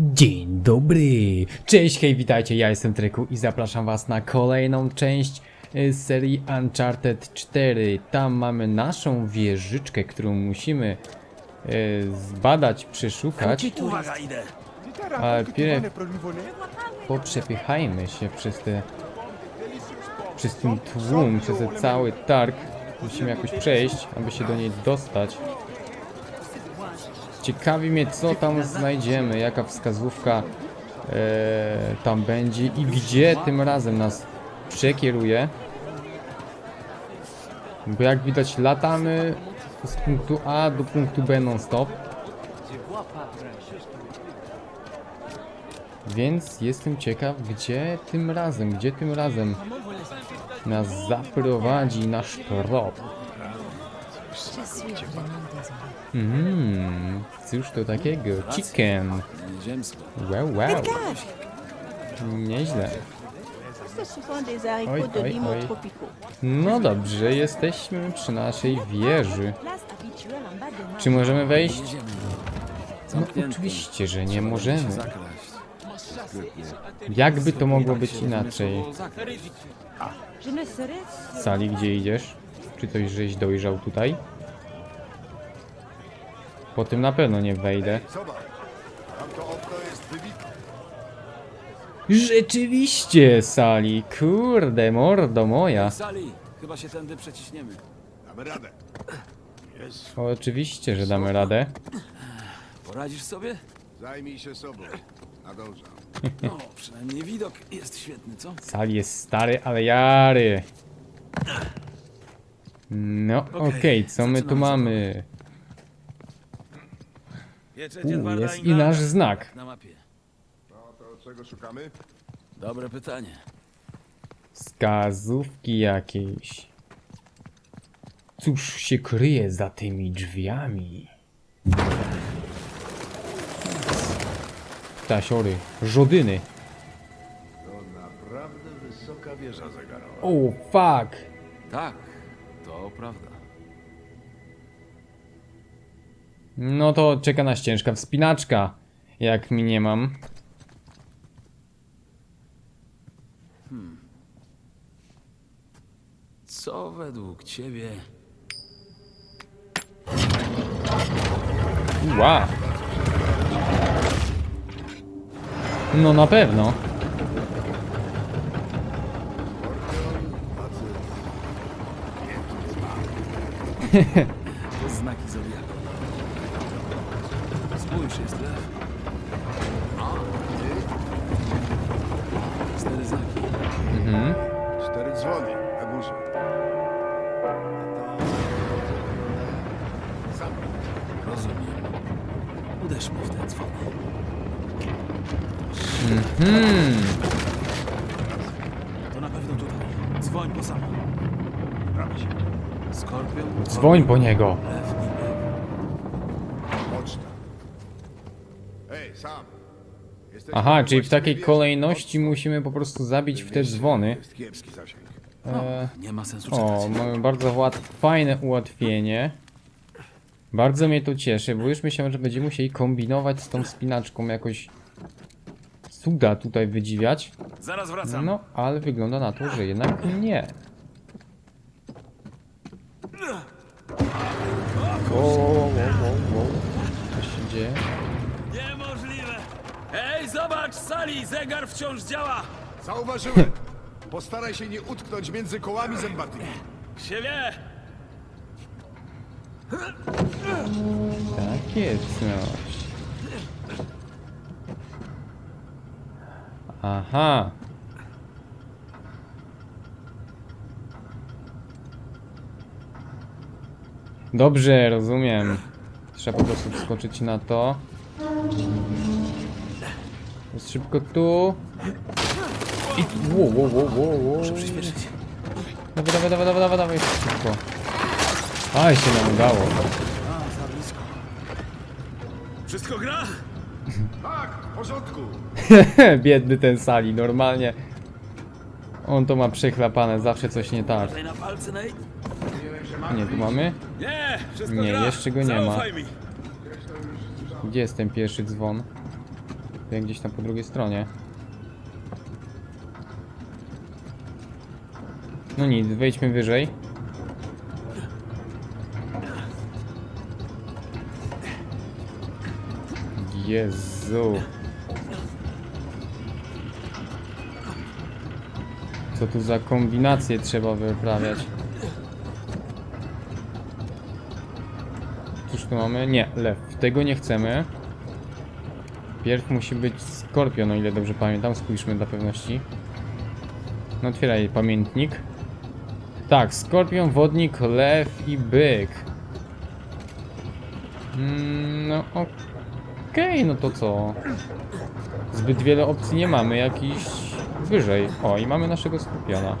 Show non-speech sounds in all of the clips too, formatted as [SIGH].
Dzień dobry! Cześć, hej, witajcie, ja jestem Treku i zapraszam was na kolejną część y, serii Uncharted 4. Tam mamy naszą wieżyczkę, którą musimy y, zbadać, przeszukać. Uwaga, idę. Ale pierw poprzepychajmy się przez te przez ten tłum, przez ten cały targ. Musimy jakoś przejść, aby się do niej dostać. Ciekawi mnie, co tam znajdziemy, jaka wskazówka e, tam będzie i gdzie tym razem nas przekieruje. Bo jak widać, latamy z punktu A do punktu B non-stop. Więc jestem ciekaw, gdzie tym razem, gdzie tym razem nas zaprowadzi nasz trop. Mmm, cóż to takiego? Chicken. Ziemsko. Wow, wow. Nieźle. Ce sont des Oj, haricots de oj, limon oj. tropicaux. No dobrze, jesteśmy przy naszej wieży. Place habituelle en bas de Mars. Czy możemy wejść? Jedziemy. No oczywiście, że nie możemy. zakraść. Jakby to mogło być inaczej? Je ne serais Sali, gdzie idziesz? Czy coś żeś dojrzał tutaj? Po tym na pewno nie wejdę. Rzeczywiście, Sali, kurde, mordo moja. Sali, chyba się tędy przeciśniemy. Damy radę. Jest. Oczywiście, że damy radę. Poradzisz sobie? Zajmij się sobą. Nadążam. No, przynajmniej widok jest świetny, co? Sali jest stary, ale jary. No, okej, co my tu mamy? U, jest i nasz znak. Na mapie. No to czego szukamy? Dobre pytanie. Wskazówki jakieś. Cóż się kryje za tymi drzwiami? Tasiory, żodyny. To naprawdę wysoka wieża zegarowa. O, fuck. Tak, to prawda. No to czeka nas ciężka wspinaczka. Jak mi nie mam. Co według ciebie... Ła. No na pewno. To [LAUGHS] Dzwoń po niego. Aha, czyli w takiej kolejności musimy po prostu zabić w te dzwony. Zasięg. E, Nie ma sensu o, mamy bardzo łat, fajne ułatwienie. Bardzo mnie to cieszy, bo już myślałem, że będziemy musieli kombinować z tą spinaczką jakoś cuda tutaj wydziwiać. Zaraz wracam. No, ale wygląda na to, że jednak nie. Co się dzieje? Niemożliwe! Ej, zobacz, Sali! Zegar wciąż działa! Zauważyłem. Postaraj się nie utknąć między kołami zębatymi. Się wie! Takie coś. Aha. Dobrze, rozumiem. Trzeba po prostu wskoczyć na to. Jest szybko tu. I... Wow, wow, wow, wow, wow. Muszę przyspieszyć. Dawaj, dawaj, dawaj, dawaj, dawaj, dawaj, szybko. Aj, się nam udało. A, za blisko. Wszystko gra? [LAUGHS] Tak, w porządku. [LAUGHS] Biedny ten sali, normalnie. On to ma przechlapane, zawsze coś nie tak. Na palce. Nie, tu mamy? Nie, jeszcze go nie ma. Gdzie jest ten pierwszy dzwon? Tutaj gdzieś tam po drugiej stronie. No nic, wejdźmy wyżej. Jezu. Co tu za kombinacje trzeba wyprawiać? Cóż tu mamy? Nie, lew. Tego nie chcemy. Pierw musi być skorpion, o ile dobrze pamiętam. Spójrzmy dla pewności. No otwieraj pamiętnik. Tak, skorpion, wodnik, lew i byk. Mm, no okej, no to co? Zbyt wiele opcji nie mamy, jakiś wyżej. O, i mamy naszego skorpiona.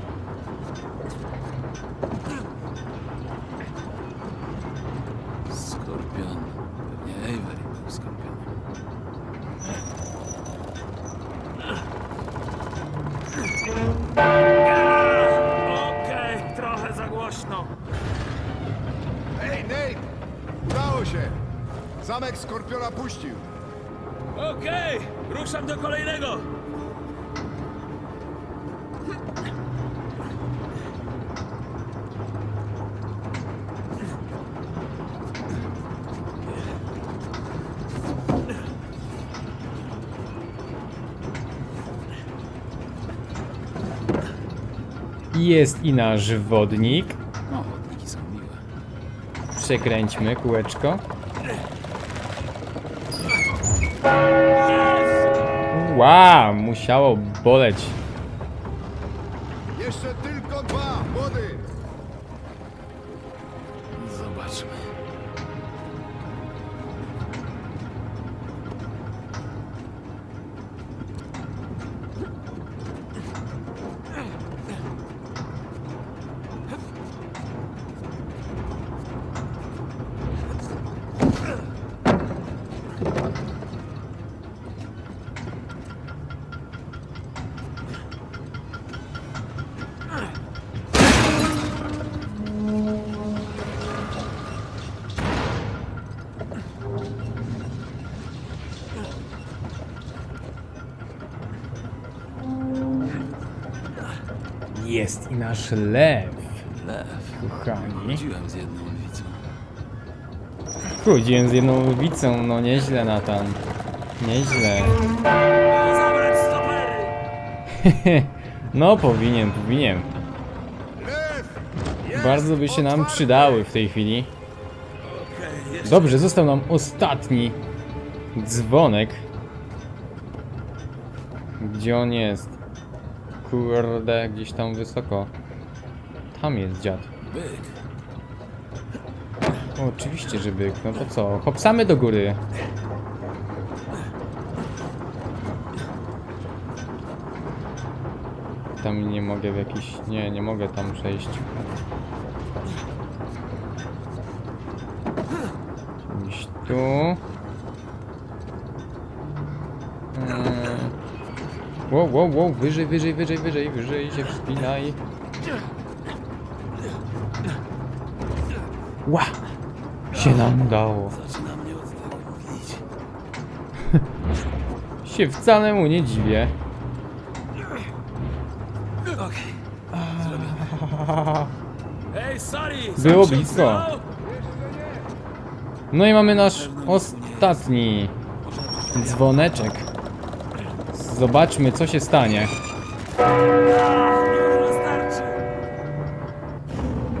Skorpiona puścił. Okej, ruszam do kolejnego. Jest i nasz wodnik. Są miłe. Przekręćmy kółeczko. Wow, musiało boleć. I nasz lew, Lew. kochani. Chodziłem z jedną lwicą. Chodziłem z jedną lwicą, no nieźle Natan. Nieźle. Zabrać stopery. [LAUGHS] No powinien, powinien. Bardzo by się nam przydały w tej chwili. Dobrze, został nam ostatni dzwonek. Gdzie on jest? Kurde, gdzieś tam wysoko. Tam jest dziad. Oczywiście, że byk. No to co? Hopsamy do góry. Tam nie mogę w jakiś... Nie, nie mogę tam przejść. Gdzieś tu. Mm. Wow, wow, wow, wyżej, wyżej, wyżej, wyżej, wyżej się wspinaj. Ła! Się nam udało. Zaczyna mnie od tego modlić. Się wcale mu nie dziwię. Okej. Ej, sorry! Było blisko. No i mamy nasz ostatni dzwoneczek. Zobaczmy, co się stanie.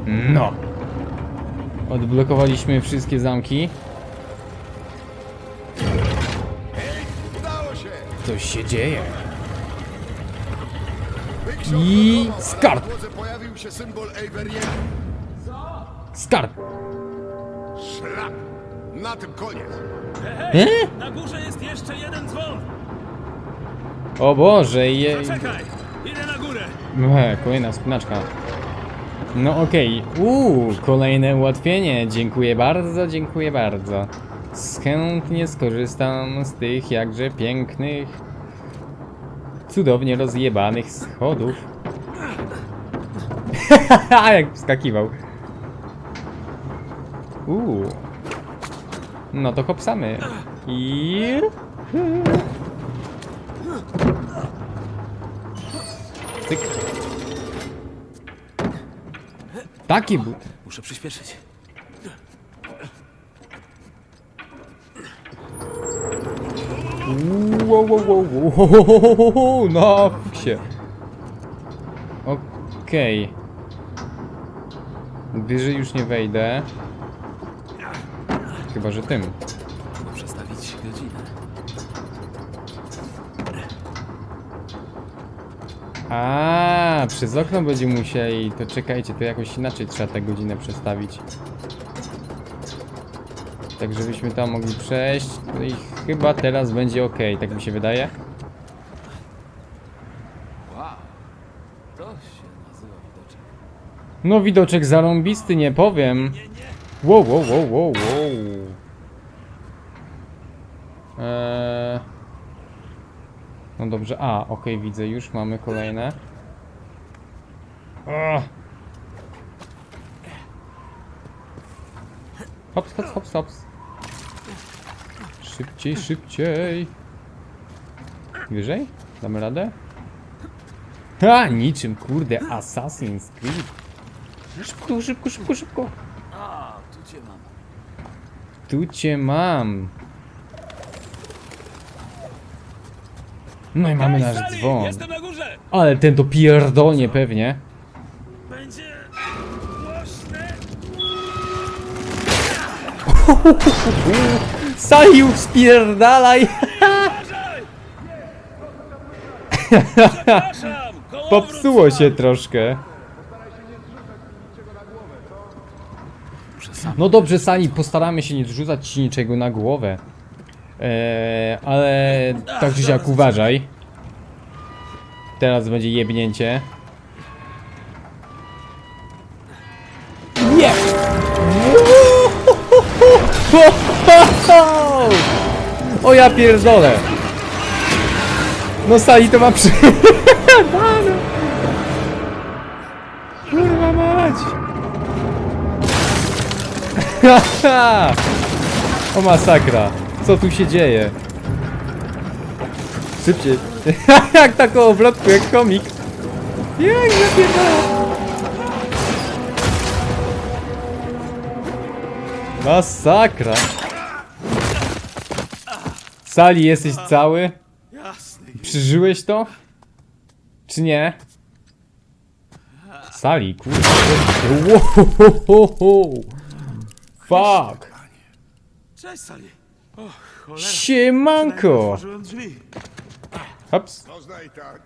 No. Odblokowaliśmy wszystkie zamki. Udało się! Coś się dzieje. I skarb. Skarb. Szlak! Na tym koniec. E? Na górze jest jeszcze jeden dzwon. O Boże, je... Czekaj, idę na górę. Kolejna spinaczka. No okej. Uuu, kolejne ułatwienie. Dziękuję bardzo, dziękuję bardzo. Chętnie skorzystam z tych jakże pięknych, cudownie rozjebanych schodów. [LAUGHS] Haha, jak wskakiwał. Uuu. No to hopsamy. I... Taki but. Muszę przyspieszyć. Wow, wow, wow, wow, wow, na fiksie. Okej. Wyżej już nie wejdę. Chyba, że tym. Mogę przestawić godzinę. A, przez okno będzie musieli. To czekajcie, to jakoś inaczej trzeba tę godzinę przestawić. Tak, żebyśmy tam mogli przejść. No i chyba teraz będzie ok, tak mi się wydaje. No widoczek zarąbisty, nie powiem. Wow, wow, wow, wow, wow. Eee... No dobrze, a, okej, widzę, już mamy kolejne. Ugh. Hops, hops, hops, hops. Szybciej, szybciej. Wyżej? Damy radę? Ha, niczym, kurde, Assassin's Creed. Szybko, szybko, szybko, szybko. A, tu cię mam. Tu cię mam. No i mamy nasz dzwon. Jestem na górze! Ale ten to pierdolnie pewnie. Będzie głośne. Saliu, spierdalaj! Uważaj! Przepraszam! kołowrót [LAUGHS] Popsuło się troszkę. No dobrze, Sali, postaramy się nie zrzucać ci niczego na głowę. Eee, ale tak czy siak uważaj. Teraz będzie jebnięcie. Nie! O ja pierdolę! No Sali to ma przy... Kurwa mać! [LAUGHS] O masakra! Co tu się dzieje? Szybciej! [LAUGHS] jak taką obrotku, jak komik! Jak zapierdala! Masakra! Sali, jesteś cały? Przeżyłeś to? Czy nie? Sali, kurde. Wow, Fuck! Cześć, Sally. O, cholera. Siemanko! Otworzyłem drzwi. Hops, Można i tak.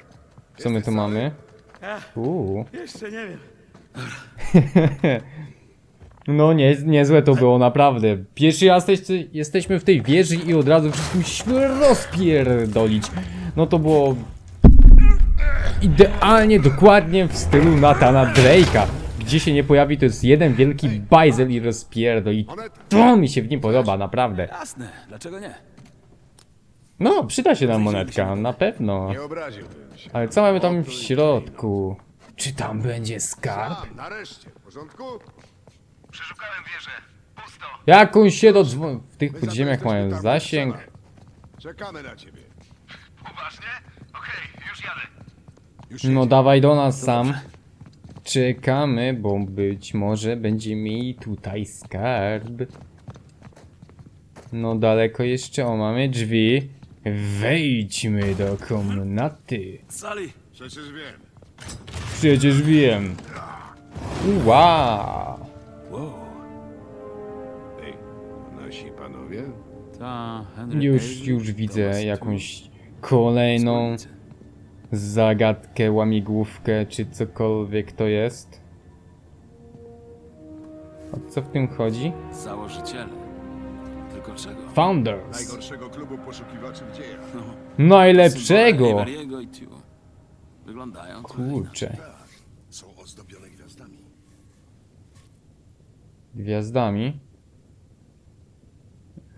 co my tu mamy? Uuu. Jeszcze nie wiem. [LAUGHS] No nie, niezłe to było, naprawdę. Pierwszy raz jesteś, jesteśmy w tej wieży i od razu wszystko musimy rozpierdolić. No to było... Idealnie, dokładnie w stylu Natana Drake'a. Gdzie się nie pojawi, to jest jeden wielki bajzel i rozpierdoli. To mi się w nim podoba, naprawdę. Jasne, dlaczego nie? No, przyda się nam monetka, na pewno. Nie obraziłbym się. Ale co mamy tam w środku? Czy tam będzie skarb? Nareszcie. W porządku? Przeszukałem wieżę. Pusto. Jakąś się dodzwon... W tych podziemiach mają zasięg. Czekamy na ciebie. Poważnie? Okej, już jadę. Już No dawaj do nas sam. Czekamy, bo być może będzie mieli tutaj skarb. No daleko jeszcze, o mamy drzwi. Wejdźmy do komnaty. Sally, Przecież wiem. Przecież wiem. Wow. wow. Ej, nasi panowie? Ta, Henry Już, już widzę Thomas jakąś kolejną. Zagadkę, łamigłówkę, czy cokolwiek to jest. O co w tym chodzi? Założyciele. Tylko czego? Founders. Najgorszego klubu poszukiwaczy w dziejach. Najlepszego! Symbole i Tew. Wyglądają trochę. Kurczę. Są ozdobione gwiazdami. Gwiazdami.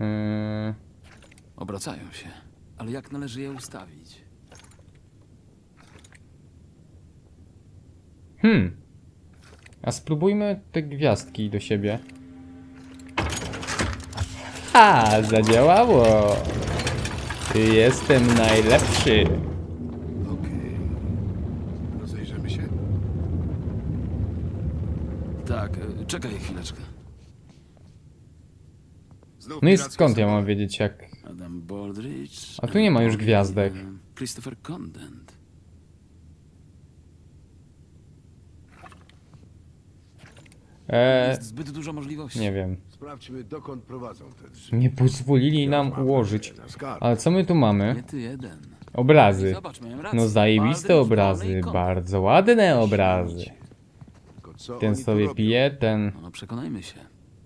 Yy, Obracają się. Ale jak należy je ustawić? Hmm. A spróbujmy te gwiazdki do siebie. A, zadziałało! Jestem najlepszy. Okej. Rozejrzymy się? Tak, e, czekaj chwileczkę. Znów No i skąd ja mam wiedzieć jak... Adam A tu nie ma już e, gwiazdek. Christopher Condent. Eee, Jest zbyt dużo możliwości. nie wiem. Sprawdźmy, dokąd prowadzą te drzwi. Nie pozwolili nam ułożyć. Skarb. Ale co my tu mamy? Nie ty jeden. Obrazy. Zobacz, miałem rację. No zajebiste obrazy, bardzo ładne obrazy. Tylko co Ten oni tu sobie robią? pije, ten No, no przekonajmy się.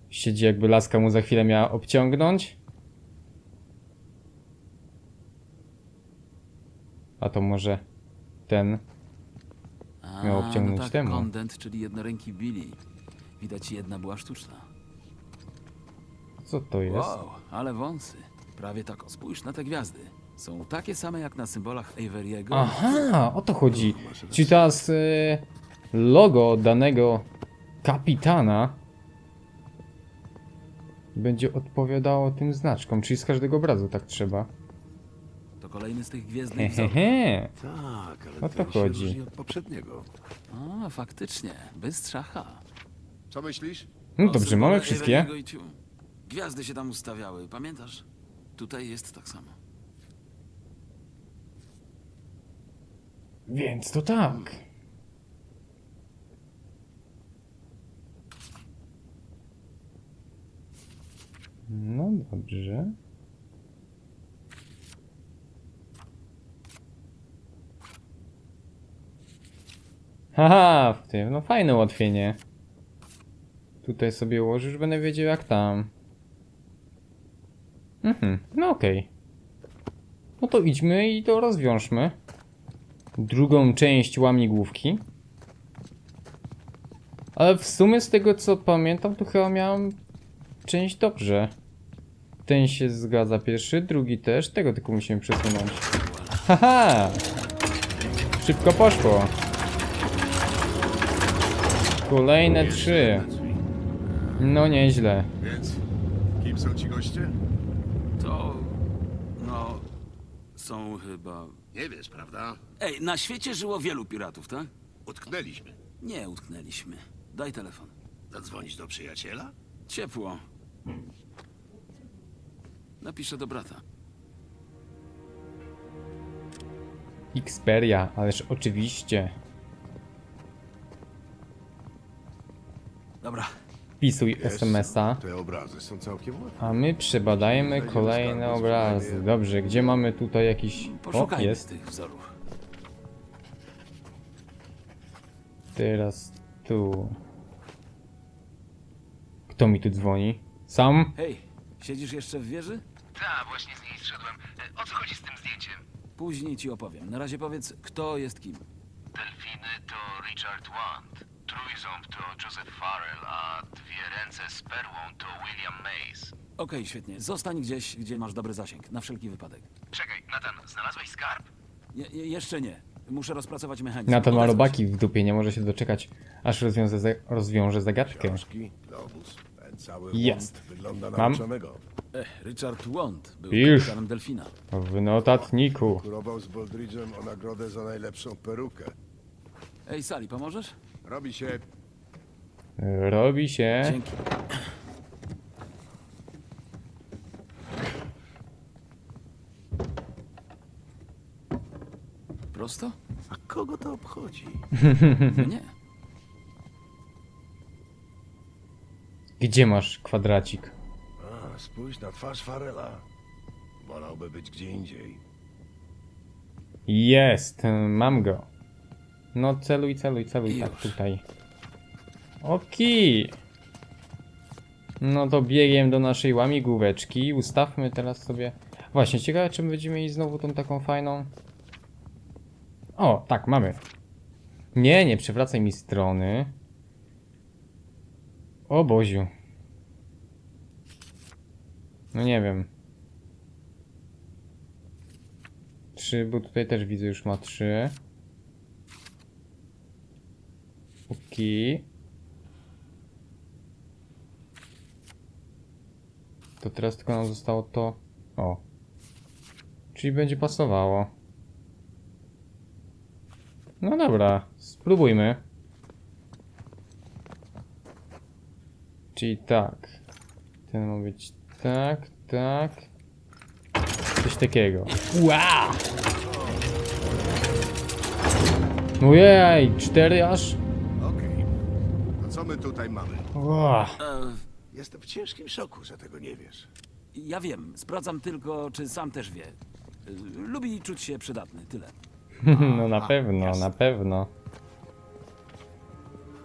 siedzi jakby laska mu za chwilę miała obciągnąć. A to może ten. A, Miał obciągnąć no tak, temu. Condent, czyli jednoręki Billy. Widać jedna była sztuczna. Co to jest? Wow, ale wąsy. Prawie tak, spójrz na te gwiazdy. Są takie same jak na symbolach Averiego. Aha, o to chodzi. Czyli teraz e, logo danego kapitana będzie odpowiadało tym znaczkom, czyli z każdego obrazu tak trzeba. To kolejny z tych gwiezdnych wzorów. Hehehe. Tak, ale O to ten się chodzi. różni od poprzedniego. A, faktycznie. Bystrza H. Co myślisz? No dobrze, mamy wszystkie. Gwiazdy się tam ustawiały, pamiętasz? Tutaj jest tak samo. Więc to tak. No dobrze. Haha, w tym, no fajne ułatwienie. Tutaj sobie ułożysz, będę wiedział jak tam. Mhm, no okej. No to idźmy i to rozwiążmy drugą część łamigłówki. Ale w sumie z tego co pamiętam, to chyba miałem część dobrze. Ten się zgadza pierwszy, drugi też, tego tylko musimy przesunąć. Haha! Szybko poszło. Kolejne trzy. No nieźle. Więc, kim są ci goście? To... no... są chyba... Nie wiesz, prawda? Ej, na świecie żyło wielu piratów, tak? Utknęliśmy. Nie utknęliśmy. Daj telefon. Zadzwonić do przyjaciela? Ciepło. Napiszę do brata. Xperia, ależ oczywiście. Wpisuj? SMS-a. Te obrazy są całkiem ładne. A my przebadajmy kolejne obrazy. Dobrze, gdzie mamy tutaj jakiś... O, Poszukajmy jest. tych wzorów. Teraz tu. Kto mi tu dzwoni? Sam? Hej, siedzisz jeszcze w wieży? Ta, właśnie z niej zszedłem. E, O co chodzi z tym zdjęciem? Później ci opowiem. Na razie powiedz, kto jest kim. Delfiny to Richard Wand. Trójząb to Joseph Farrell, a dwie ręce z perłą to William Mays. Okej, świetnie. Zostań gdzieś, gdzie masz dobry zasięg. Na wszelki wypadek. Czekaj, Nathan, znalazłeś skarb? Je, je, jeszcze nie. Muszę rozpracować mechanizm. Nathan ma robaki w dupie, nie może się doczekać, aż rozwiąże, za- rozwiąże zagadkę. Książki, globus. Ten cały Jest. wygląda na Mam. uczonego. Ech, Richard Wand był Już. kapitanem Delfina. W notatniku. Konkurował z Boldridge'em o nagrodę za najlepszą perukę. Ej, Sali, pomożesz? Robi się... Robi się. Dzięki. Prosto? A kogo to obchodzi? [LAUGHS] Nie. Gdzie masz kwadracik? A, spójrz na twarz Farela. Wolałby być gdzie indziej. Jest, mam go. No celuj, celuj, celuj, tak tutaj. Oki. No to biegiem do naszej łamigłóweczki. Ustawmy teraz sobie... Właśnie, ciekawe czy będziemy mieli znowu tą taką fajną... O, tak, mamy. Nie, nie przewracaj mi strony. O Boziu. No nie wiem. Trzy, bo tutaj też widzę już ma trzy. Okej. To teraz tylko nam zostało to. O. Czyli będzie pasowało. No dobra, spróbujmy. Czyli tak. Ten ma być tak, tak. Coś takiego. Wow! Ojej, cztery aż? Co my tutaj mamy? E, Jestem w ciężkim szoku, że tego nie wiesz. ja wiem, sprawdzam tylko, czy sam też wie. E, Lubi czuć się przydatny, tyle. [LAUGHS] No na pewno, na pewno.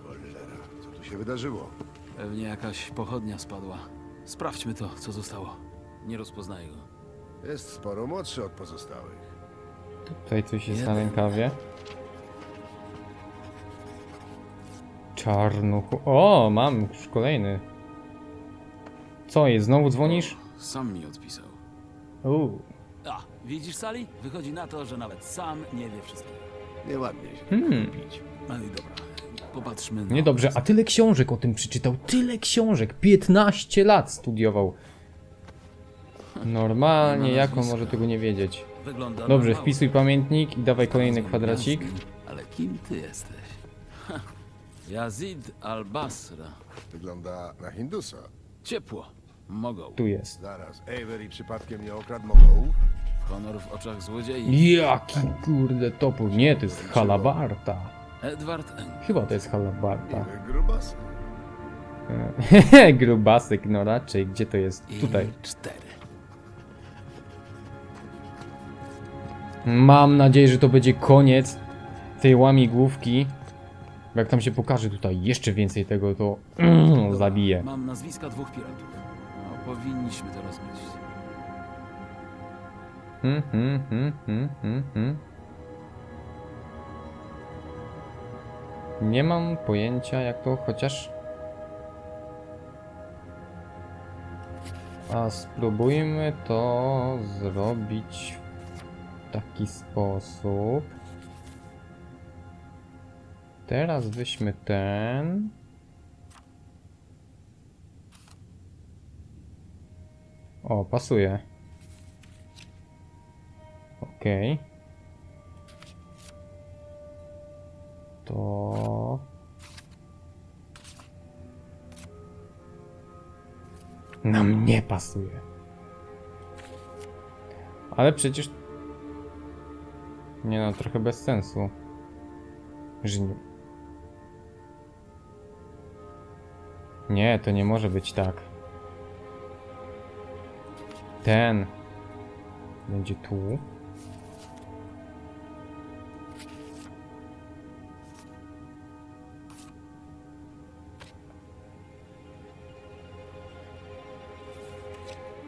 Cholera, co tu się wydarzyło? Pewnie jakaś pochodnia spadła. Sprawdźmy to, co zostało. Nie rozpoznaję go. Jest sporo młodszy od pozostałych. Tutaj coś jest na rękawie. Czarnuchu. O, mam już kolejny. Co jest? Znowu dzwonisz? Sam mi odpisał. Uuu. A, widzisz, Sali? Wychodzi na to, że nawet sam nie wie wszystkiego. Nieładnie się Hmm. kupić. No i dobra, popatrzmy na... Niedobrze, a tyle książek o tym przeczytał. Tyle książek. 15 lat studiował. Normalnie, Nie ma jak on może tego nie wiedzieć? Wygląda na Dobrze, mało. wpisuj pamiętnik i dawaj kolejny kwadracik. Ale kim ty jesteś? Ha, Yazid al-Basra. Wygląda na Hindusa. Ciepło. Mogą. Tu jest. Zaraz, Avery przypadkiem nie okradł mogą? Honor w oczach złodziei. Jaki kurde topór. Nie, to jest halabarta. Edward N. Chyba to jest halabarta. Niby grubas. [LAUGHS] Grubasek, no raczej. Gdzie to jest? I Tutaj. cztery. Mam nadzieję, że to będzie koniec tej łamigłówki. Bo Jak tam się pokaże tutaj jeszcze więcej tego, to Dobra, zabiję. Mam nazwiska dwóch piratów. No, powinniśmy to rozgryźć. Hmm, hmm, hmm, hmm, hmm, hmm. Nie mam pojęcia jak to, chociaż... A spróbujmy to zrobić w taki sposób. Teraz weźmy ten. O, pasuje. Okej. To... Nam nie pasuje. Ale przecież... Nie no, trochę bez sensu. Że nie... Nie, to nie może być tak. Ten będzie tu.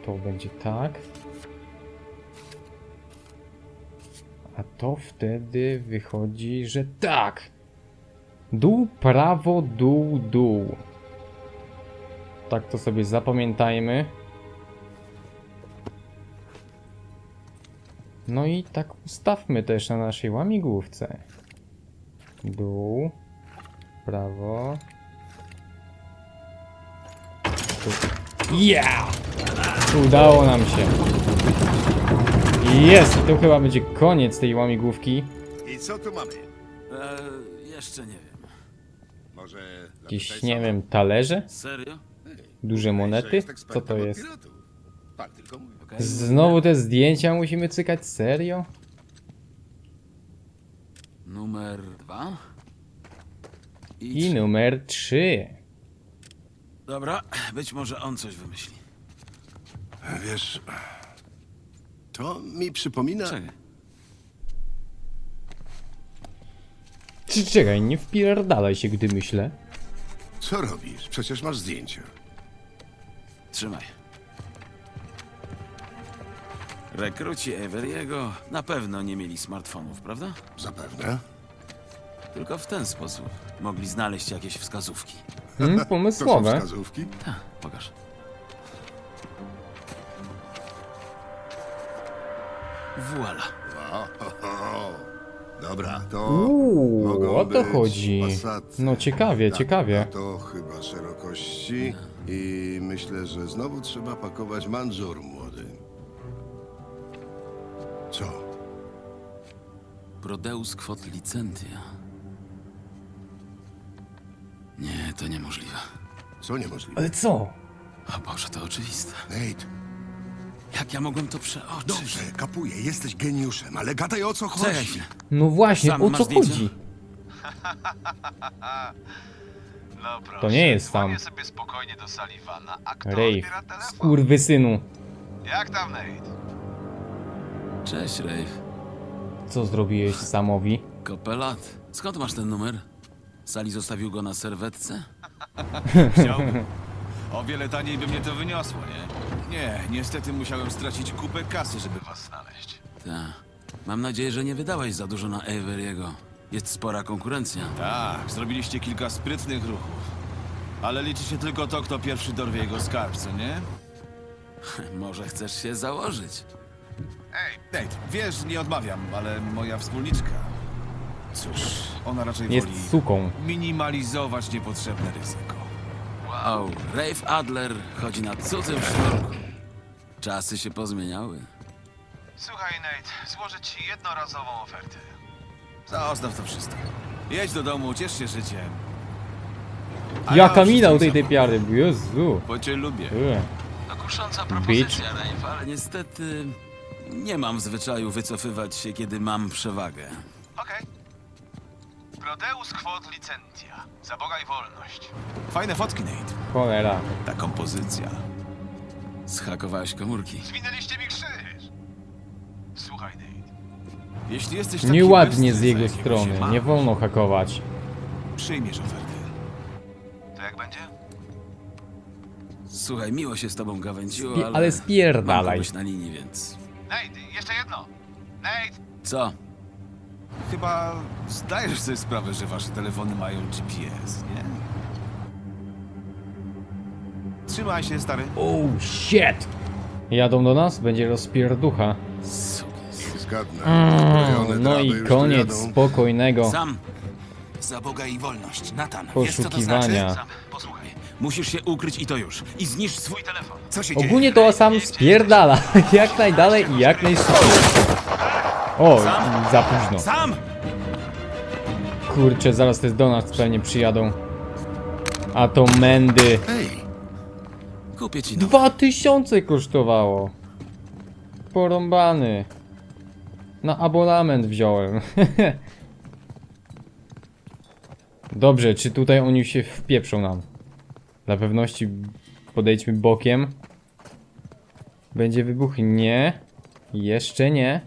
To będzie tak. A to wtedy wychodzi, że tak. Dół, prawo, dół, dół. Tak to sobie zapamiętajmy. No i tak ustawmy też na naszej łamigłówce. Dół, prawo. Tu. Yeah! Udało nam się. Jest! To chyba będzie koniec tej łamigłówki. I co tu mamy? Eee, jeszcze nie wiem. Może Jakieś, nie wiem, talerze? Serio? Duże Że monety? jest Co to jest? Tak, tylko mówię. Okej. Znowu te zdjęcia musimy cykać? Serio? Numer dwa. I, trzy. numer 3. Dobra, być może on coś wymyśli. Wiesz, to mi przypomina... Czekaj. Czy czekaj, nie wpierdalaj się, gdy myślę. Co robisz? Przecież masz zdjęcia. Trzymaj. Rekruci Everiego na pewno nie mieli smartfonów, prawda? Zapewne. Tylko w ten sposób mogli znaleźć jakieś wskazówki. Hmm, To są pomysłowe. wskazówki? Tak, pokaż. Voila. Dobra, to Uuu, mogą o to być chodzi. Passat. No ciekawie, Tak, ciekawie. To chyba szerokości i myślę, że znowu trzeba pakować manżur młody. Co? Prodeus quod licentia. Nie, to niemożliwe. Co niemożliwe? Ale co? O Boże, to oczywiste. Nate, Jak ja mogłem to przeoczyć? dobrze, kapuję, jesteś geniuszem, ale gadaj o co chodzi. Chwilę. No właśnie, Sam o masz co chodzi? [LAUGHS] No proszę, To nie jest dzwonię tam. sobie spokojnie do Sullivana, a kto Rave, odbiera telefon? skurwysynu. Jak tam, Nate? Cześć, Rave. Co zrobiłeś Samowi? Kopelat. Skąd masz ten numer? Sali zostawił go na serwetce? [LAUGHS] Chciałbym. [LAUGHS] O wiele taniej by mnie to wyniosło, nie? Nie, niestety musiałem stracić kupę kasy, żeby was znaleźć. Tak. Mam nadzieję, że nie wydałeś za dużo na Averiego. Jest spora konkurencja. Tak, zrobiliście kilka sprytnych ruchów. Ale liczy się tylko to, kto pierwszy dorwie jego skarb, co nie? [LAUGHS] Może chcesz się założyć? Ej, Nate, wiesz, nie odmawiam, ale moja wspólniczka... Cóż, ona raczej Jest woli suką. minimalizować niepotrzebne ryzyko. Wow, Rafe Adler chodzi na cudzym sznurku. Czasy się pozmieniały. Słuchaj, Nate, złożę ci jednorazową ofertę. Zostaw to wszystko. Jedź do domu, ciesz się życiem. A Jaka ja mina u tej wszystkim tepiary, Jezu. Bo cię lubię. E. To kusząca Bitch. propozycja, Rafe, ale niestety nie mam w zwyczaju wycofywać się, kiedy mam przewagę. Okej. Prodeus quod licentia. Za Boga i wolność. Fajne fotki, Nate. Cholera. Ta kompozycja. Zhakowałeś komórki. Zwinęliście mi krzyż. Słuchaj, Nate. Jeśli jesteś taki Nieładnie z za jego jakiego strony, nie wolno hakować. Przyjmiesz ofertę. To jak będzie? Słuchaj, miło się z tobą gawędziło, Spie- ale... ale spierdalaj. Mam kogoś na linii, więc... Nate, jeszcze jedno. Nate! Co? Chyba zdajesz sobie sprawę, że wasze telefony mają GPS, nie? Trzymaj się, stary. Oh shit! Jadą do nas? Będzie rozpierducha. Zgadnę. Mm, no draby i już tu koniec jadą. spokojnego Sam, Za Boga i wolność. Natan, poszukiwania. Sam, posłuchaj. musisz się ukryć i to już. I zniszcz swój telefon. Co się Ogólnie to sam spierdala. [LAUGHS] Jak najdalej i jak najszybciej. O, za późno. Sam! Kurczę, zaraz też do nas pewnie przyjadą. A to mędy. Ej, Kupię ci nowe. Dwa tysiące kosztowało. Porąbany. Na abonament wziąłem. [LAUGHS] Dobrze, czy tutaj oni się wpieprzą nam? Dla pewności podejdźmy bokiem. Będzie wybuch? Nie. Jeszcze nie.